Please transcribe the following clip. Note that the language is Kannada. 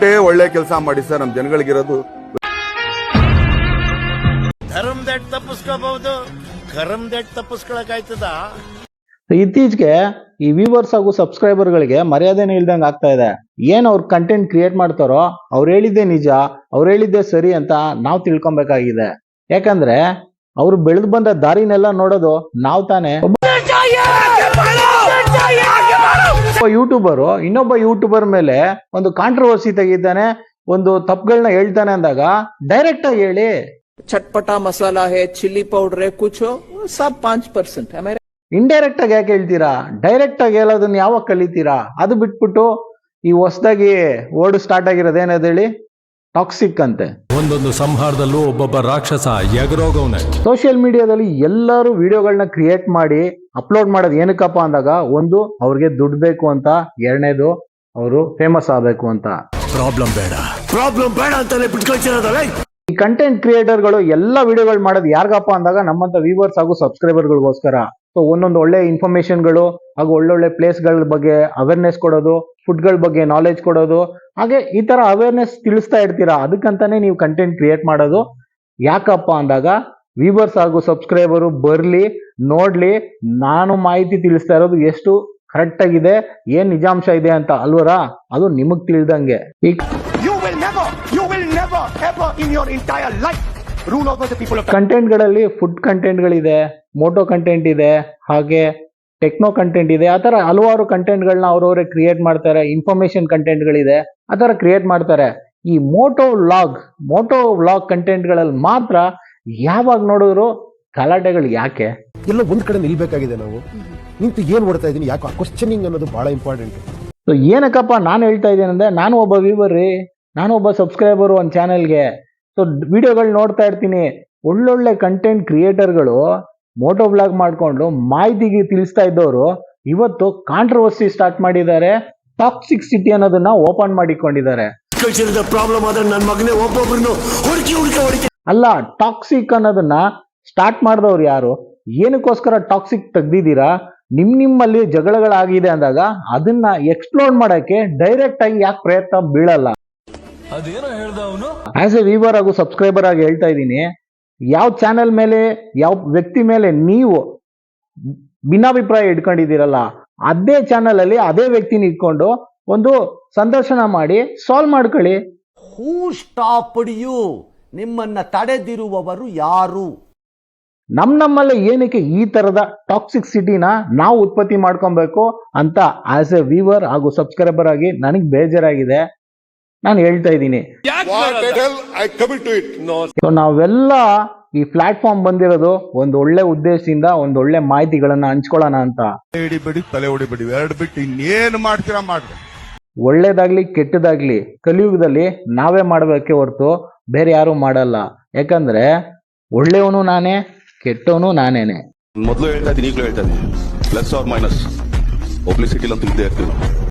ಅಷ್ಟೇ ಒಳ್ಳೆ ಕೆಲಸ ಮಾಡಿ ಸರ್ ನಮ್ಮ ಜನಗಳಿಗಿರೋದು. ಧರ್ಮದಟ್ ತಪ್ಪಿಸ್ಕೋಬಹುದು ಕರ್ಮದಟ್ ತಪ್ಪಿಸ್ಕೊಳಕಾಯ್ತದ? ಇತ್ತೀಚೆಗೆ ಈ ವ್ಯೂವರ್ಸ್ ಹಾಗೂ ಸಬ್ಸ್ಕ್ರೈಬರ್ ಗಳಿಗೆ ಮರ್ಯಾದೆನೇ ಇಲ್ದಂಗೆ ಆಗ್ತಾ ಇದೆ. ಏನ್ ಅವ್ರ ಕಂಟೆಂಟ್ ಕ್ರಿಯೇಟ್ ಮಾಡ್ತಾರೋ ಅವ್ರು ಹೇಳಿದ್ದೆ ನಿಜ ಅವ್ರು ಹೇಳಿದ್ದೆ ಸರಿ ಅಂತ ನಾವು ತಿಳ್ಕೊಬೇಕಾಗಿದೆ. ಯಾಕಂದ್ರೆ ಅವ್ರು ಬೆಳೆದು ಬಂದ ದಾರಿನೆಲ್ಲ ನೋಡೋದು ನಾವು ತಾನೇ. ಯೂಟ್ಯೂಬರು ಇನ್ನೊಬ್ಬ ಯೂಟ್ಯೂಬರ್ ಮೇಲೆ ಒಂದು ಕಾಂಟ್ರವರ್ಸಿ ತೆಗಿತಾನೆ ಒಂದು ತಪ್ಪುಗಳನ್ನ ಹೇಳ್ತಾನೆ ಅಂದಾಗ ಡೈರೆಕ್ಟ್ ಆಗಿ ಹೇಳಿ. ಚಟ್ಪಟ ಮಸಾಲಾ ಹೇ ಚಿಲ್ಲಿ ಪೌಡರ್ ಕುಚು ಸಬ್ ಪಾಂಚ್ ಪರ್ಸೆಂಟ್ ಇಂಡೈರೆಕ್ಟ್ ಆಗಿ ಯಾಕೆ ಹೇಳ್ತೀರಾ? ಡೈರೆಕ್ಟ್ ಆಗಿ ಹೇಳೋದನ್ನ ಯಾವಾಗ ಕಲಿತೀರಾ? ಅದು ಬಿಟ್ಬಿಟ್ಟು ಈ ಹೊಸದಾಗಿ ಓಡು ಸ್ಟಾರ್ಟ್ ಆಗಿರೋದು ಹೇಳಿ? ಟಾಕ್ಸಿಕ್ ಅಂತೆ. ಒಂದೊಂದು ಸಂಹಾರದಲ್ಲೂ ಒಬ್ಬೊಬ್ಬ ರಾಕ್ಷಸ ಎಗರೋಗವನೆ. ಸೋಷಿಯಲ್ ಮೀಡಿಯಾದಲ್ಲಿ ಎಲ್ಲರೂ ವಿಡಿಯೋಗಳನ್ನ ಕ್ರಿಯೇಟ್ ಮಾಡಿ ಅಪ್ಲೋಡ್ ಮಾಡೋದು ಏನಕ್ಕಪ್ಪ ಅಂದಾಗ ಒಂದು ಅವ್ರಿಗೆ ದುಡ್ಡು ಬೇಕು ಅಂತ ಎರಡನೇದು ಅವರು ಫೇಮಸ್ ಆಗಬೇಕು ಅಂತ. ಪ್ರಾಬ್ಲಮ್ ಬೇಡ. ಪ್ರಾಬ್ಲಮ್ ಬೇಡ ಅಂತಾನೆ ಬಿಟ್ಕೊಳ್ತಿರೋದಲ್ಲ ಈ ಕಂಟೆಂಟ್ ಕ್ರಿಯೇಟರ್ಗಳು ಎಲ್ಲ ವಿಡಿಯೋಗಳು ಮಾಡೋದು ಯಾರಿಗಪ್ಪ ಅಂದಾಗ ನಮ್ಮಂತ ವ್ಯೂವರ್ಸ್ ಹಾಗೂ ಸಬ್ಸ್ಕ್ರೈಬರ್ಗಳಿಗೋಸ್ಕರ ಸೊ ಒಂದೊಂದು ಒಳ್ಳೆ ಇನ್ಫಾರ್ಮೇಶನ್ಗಳು ಹಾಗೂ ಒಳ್ಳೊಳ್ಳೆ ಪ್ಲೇಸ್ಗಳ ಬಗ್ಗೆ ಅವೇರ್ನೆಸ್ ಕೊಡೋದು ಫುಡ್ಗಳ ಬಗ್ಗೆ ನಾಲೆಜ್ ಕೊಡೋದು, ಹಾಗೆ ಈ ತರ ಅವೇರ್ನೆಸ್ ತಿಳಿಸ್ತಾ ಇರ್ತೀರಾ? ಅದಕ್ಕಂತಾನೆ ನೀವು ಕಂಟೆಂಟ್ ಕ್ರಿಯೇಟ್ ಮಾಡೋದು. ಯಾಕಪ್ಪ ಅಂದಾಗ ವ್ಯೂವರ್ಸ್ ಹಾಗೂ ಸಬ್ಸ್ಕ್ರೈಬರು ಬರಲಿ, ನೋಡ್ಲಿ, ನಾನು ಮಾಹಿತಿ ತಿಳಿಸ್ತಾ ಇರೋದು ಎಷ್ಟು ಕರೆಕ್ಟ್ ಆಗಿದೆ, ಏನ್ ನಿಜಾಂಶ ಇದೆ ಅಂತ ಅಲ್ವರಾ? ಅದು ನಿಮಗ್ ತಿಳಿದಂಗೆ. ಈ You ಗಳಲ್ಲಿ food content rule over the people of ಕಂಟೆಂಟ್ಗಳಲ್ಲಿ ಫುಡ್ ಕಂಟೆಂಟ್ಗಳಿದೆ ಮೋಟೋ ಕಂಟೆಂಟ್ ಇದೆ ಹಾಗೆ ಟೆಕ್ನೋ ಕಂಟೆಂಟ್ ಇದೆ. ಆ ಥರ ಹಲವಾರು ಕಂಟೆಂಟ್ಗಳನ್ನ ಅವರವರೇ ಕ್ರಿಯೇಟ್ ಮಾಡ್ತಾರೆ ಇನ್ಫಾರ್ಮೇಶನ್ ಕಂಟೆಂಟ್ಗಳಿದೆ ಆ ಥರ ಕ್ರಿಯೇಟ್ ಮಾಡ್ತಾರೆ. ಈ ಮೋಟೋ ವ್ಲಾಗ್ ಮೋಟೋ ವ್ಲಾಗ್ ಕಂಟೆಂಟ್ಗಳಲ್ಲಿ ಮಾತ್ರ ಯಾವಾಗ ನೋಡಿದ್ರು ಗಲಾಟೆಗಳು ಯಾಕೆ? ಎಲ್ಲ ಒಂದ್ ಕಡೆ ನಿಲ್ಬೇಕಾಗಿದೆ ನಾವು. ನಿಂತು ಏನ್ ಓಡ್ತಾ ಇದೀನಿ ಯಾಕೆ ಕ್ವಶನಿಂಗ್ ಅನ್ನೋದು ಬಹಳ ಇಂಪಾರ್ಟೆಂಟ್ ಸೊ ಏನಕ್ಕಪ್ಪ ನಾನು ಹೇಳ್ತಾ ಇದ್ದೇನೆ ಅಂದ್ರೆ ನಾನು ಒಬ್ಬ ವ್ಯೂವರ್ ರೀ ನಾನು ಒಬ್ಬ ಸಬ್ಸ್ಕ್ರೈಬರು ಒಂದು ಚಾನೆಲ್ಗೆ ಸೊ ವಿಡಿಯೋಗಳು ನೋಡ್ತಾ ಇರ್ತೀನಿ. ಒಳ್ಳೊಳ್ಳೆ ಕಂಟೆಂಟ್ ಕ್ರಿಯೇಟರ್ಗಳು ಮೋಟೋ ಬ್ಲಾಗ್ ಮಾಡಿಕೊಂಡು ಮಾಹಿತಿಗೆ ತಿಳಿಸ್ತಾ ಇದ್ದವರು ಇವತ್ತು ಕಾಂಟ್ರವರ್ಸಿ ಸ್ಟಾರ್ಟ್ ಮಾಡಿದ್ದಾರೆ. ಟಾಕ್ಸಿಕ್ ಸಿಟಿ ಅನ್ನೋದನ್ನ ಓಪನ್ ಮಾಡಿಕೊಂಡಿದ್ದಾರೆ. ಪ್ರಾಬ್ಲಮ್ ಆದ್ರೆ ನನ್ನ ಮಗನೇ ಒಬ್ಬೊಬ್ಬರನ್ನು ಹುಡುಕಿ ಹುಡುಕಿ ಹುಡುಕಿ ಅಲ್ಲ ಟಾಕ್ಸಿಕ್ ಅನ್ನೋದನ್ನ ಸ್ಟಾರ್ಟ್ ಮಾಡಿದವ್ರು ಯಾರು? ಏನಕ್ಕೋಸ್ಕರ ಟಾಕ್ಸಿಕ್ ತೆಗ್ದಿದ್ದೀರಾ? ನಿಮ್ ನಿಮ್ಮಲ್ಲಿ ಜಗಳಗಳಾಗಿದೆ ಅಂದಾಗ ಅದನ್ನ ಎಕ್ಸ್ಪ್ಲೋರ್ ಮಾಡಕ್ಕೆ ಡೈರೆಕ್ಟ್ ಆಗಿ ಯಾಕೆ ಪ್ರಯತ್ನ ಬೀಳಲ್ಲ? ಅದೇನೋ ಹೇಳ್ದ ಅವನು? ಆಸ್ ಎ ವೀವರ್ ಹಾಗೂ ಸಬ್ಸ್ಕ್ರೈಬರ್ ಆಗಿ ಹೇಳ್ತಾ ಇದ್ದೀನಿ ಯಾವ ಚಾನೆಲ್ ಮೇಲೆ ಯಾವ ವ್ಯಕ್ತಿ ಮೇಲೆ ನೀವು ಭಿನ್ನಾಭಿಪ್ರಾಯ ಇಟ್ಕೊಂಡಿದ್ದೀರಲ್ಲ ಅದೇ ಚಾನೆಲ್ ಅಲ್ಲಿ ಅದೇ ವ್ಯಕ್ತಿನ ಇಟ್ಕೊಂಡು ಒಂದು ಸಂದರ್ಶನ ಮಾಡಿ ಸಾಲ್ವ್ ಮಾಡ್ಕೊಳ್ಳಿ. ಹೂ ಸ್ಟಾಪ್ ಯು ನಿಮ್ಮನ್ನ ತಡೆದಿರುವವರು ಯಾರು? ನಮ್ ನಮ್ಮಲ್ಲಿ ಏನಕ್ಕೆ ಈ ತರದ ಟಾಕ್ಸಿಕ್ ಸಿಟಿನ ನಾವು ಉತ್ಪತ್ತಿ ಮಾಡ್ಕೊಬೇಕು ಅಂತ ಆಸ್ ಎ ವೀವರ್ ಹಾಗೂ ಸಬ್ಸ್ಕ್ರೈಬರ್ ಆಗಿ ನನಗೆ ಬೇಜಾರಾಗಿದೆ. ನಾನು ಹೇಳ್ತಾ ಇದ್ದೀನಿ. ಸೊ ನಾವೆಲ್ಲ ಈ ಪ್ಲಾಟ್ಫಾರ್ಮ್ ಬಂದಿರೋದು ಒಂದು ಒಳ್ಳೆ ಉದ್ದೇಶದಿಂದ ಒಂದು ಒಳ್ಳೆ ಮಾಹಿತಿಗಳನ್ನ ಹಂಚ್ಕೊಳ್ಳೋಣ ಅಂತ. ಹಿಡಿಬೇಡಿ ತಲೆ ಹೊಡಿಬೇಡಿ ಎರಡು ಬಿಟ್ಟು ಇನ್ನೇನು ಮಾಡ್ತೀರಾ ಮಾಡ್ರಿ. ಒಳ್ಳೇದಾಗ್ಲಿ ಕೆಟ್ಟದಾಗ್ಲಿ ಕಲಿಯುಗದಲ್ಲಿ ನಾವೇ ಮಾಡಬೇಕೆ ಹೊರತು ಬೇರೆ ಯಾರು ಮಾಡಲ್ಲ. ಯಾಕಂದ್ರೆ ಒಳ್ಳೆಯವನು ನಾನೇ ಕೆಟ್ಟವನು ನಾನೇನೆ. ಮೊದಲು ಹೇಳ್ತಾ ಇದ್ದೀನಿ ಈಗಲೂ ಹೇಳ್ತಾ ಇದ್ದೀನಿ. ಪ್ಲಸ್ ಆರ್ ಮೈನಸ್ ಪಬ್ಲಿಸಿಟಿ ಅಂತ ಇದ್ದೇ ಇರ್ತೀವಿ.